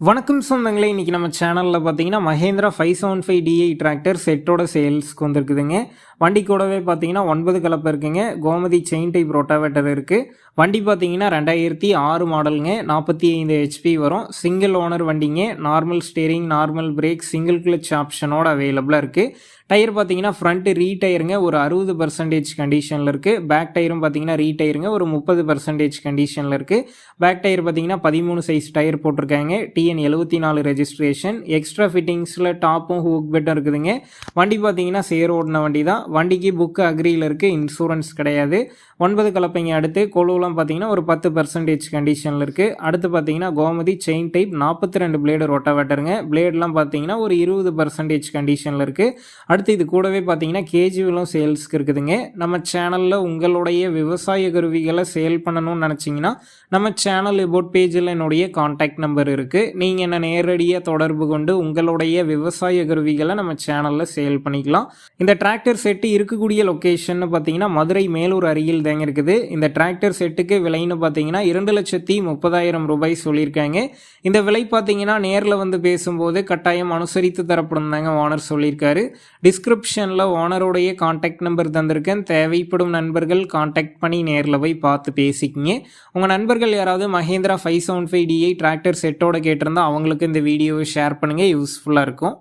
வணக்கம் சொந்தங்களே இன்றைக்கி நம்ம சேனலில் பார்த்தீங்கன்னா Mahindra five seven five DI tractor செட்டோட சேல்ஸ்க்கு வந்திருக்குதுங்க. வண்டி கூடவே பார்த்தீங்கன்னா ஒன்பது கலப்பை இருக்குங்க. கோமதி செயின் டைப் ரொட்டாவேட்டர் இருக்குது வண்டி பார்த்தீங்கன்னா ரெண்டாயிரத்தி ஆறு மாடலுங்க நாற்பத்தி ஐந்து ஹெச்பி வரும். சிங்கிள் ஓனர் வண்டிங்க. Normal steering normal brake single clutch ஆப்ஷனோட அவைலபிளாக இருக்குது டயர் பார்த்தீங்கன்னா ஃப்ரண்ட் ரீ டயருங்க ஒரு அறுபது பர்சன்டேஜ் கண்டிஷனில் இருக்குது பேக் டயரும் பார்த்தீங்கன்னா ரீ டயருங்க ஒரு முப்பது பர்சன்டேஜ் கண்டிஷனில் இருக்குது பேக் டயர் பார்த்தீங்கன்னா பதிமூணு சைஸ் டயர் போட்டிருக்காங்க. டி டிஎன் எழுபத்தி நாலு ரெஜிஸ்ட்ரேஷன் எக்ஸ்ட்ரா ஃபிட்டிங்ஸில் டாப்பும் ஹூக் பெட்டும் இருக்குதுங்க. வண்டி பார்த்தீங்கன்னா சேர் ஓடின வண்டி தான் வண்டிக்கு புக்கு அக்ரியில் இருக்குது இன்சூரன்ஸ் கிடையாது. ஒன்பது கலப்பைங்க அடுத்து கொழுவெலாம் பார்த்தீங்கன்னா ஒரு பத்து பர்சன்டேஜ் கண்டிஷனில் இருக்குது அடுத்து பார்த்தீங்கன்னா கோமதி செயின் டைப் நாற்பத்தி ரெண்டு பிளேடு ரொட்டாவேட்டருங்க பிளேட்லாம் பார்த்தீங்கன்னா ஒரு இருபது பர்சன்டேஜ் கண்டிஷனில் இருக்குது அடுத்து இது கூடவே பார்த்தீங்கன்னா கேஜிவிலும் சேல்ஸ்க்கு இருக்குதுங்க. நம்ம சேனலில் உங்களுடைய விவசாய கருவிகளை சேல் பண்ணணும்னு நினச்சிங்கன்னா நம்ம சேனல் எபோட் பேஜில் என்னுடைய காண்டாக்ட் நம்பர் இருக்குது நீங்கள் என்ன நேரடியாக தொடர்பு கொண்டு உங்களுடைய விவசாய கருவிகளை நம்ம சேனலில் சேல் பண்ணிக்கலாம். இந்த டிராக்டர் செட்டு இருக்கக்கூடிய லொக்கேஷன் பார்த்தீங்கன்னா மதுரை மேலூர் அருகில் தாங்க இருக்குது. இந்த டிராக்டர் செட்டுக்கு விலைன்னு பார்த்தீங்கன்னா இரண்டு லட்சத்தி முப்பதாயிரம் ரூபாய் சொல்லியிருக்காங்க. இந்த விலை பார்த்தீங்கன்னா நேரில் வந்து பேசும்போது கட்டாயம் அனுசரித்து தரப்படும் தாங்க ஓனர் சொல்லியிருக்காரு. டிஸ்கிரிப்ஷனில் ஓனருடைய கான்டாக்ட் நம்பர் தந்திருக்கேன். தேவைப்படும் நண்பர்கள் கான்டாக்ட் பண்ணி நேரில் போய் பார்த்து பேசிக்கிங்க. உங்கள் நண்பர்கள் யாராவது Mahindra five seven five DI tractor செட்டோட கேட்டு கேட்டிருந்தா அவங்களுக்கு இந்த வீடியோவை ஷேர் பண்ணுங்கள் யூஸ்ஃபுல்லாக இருக்கும்.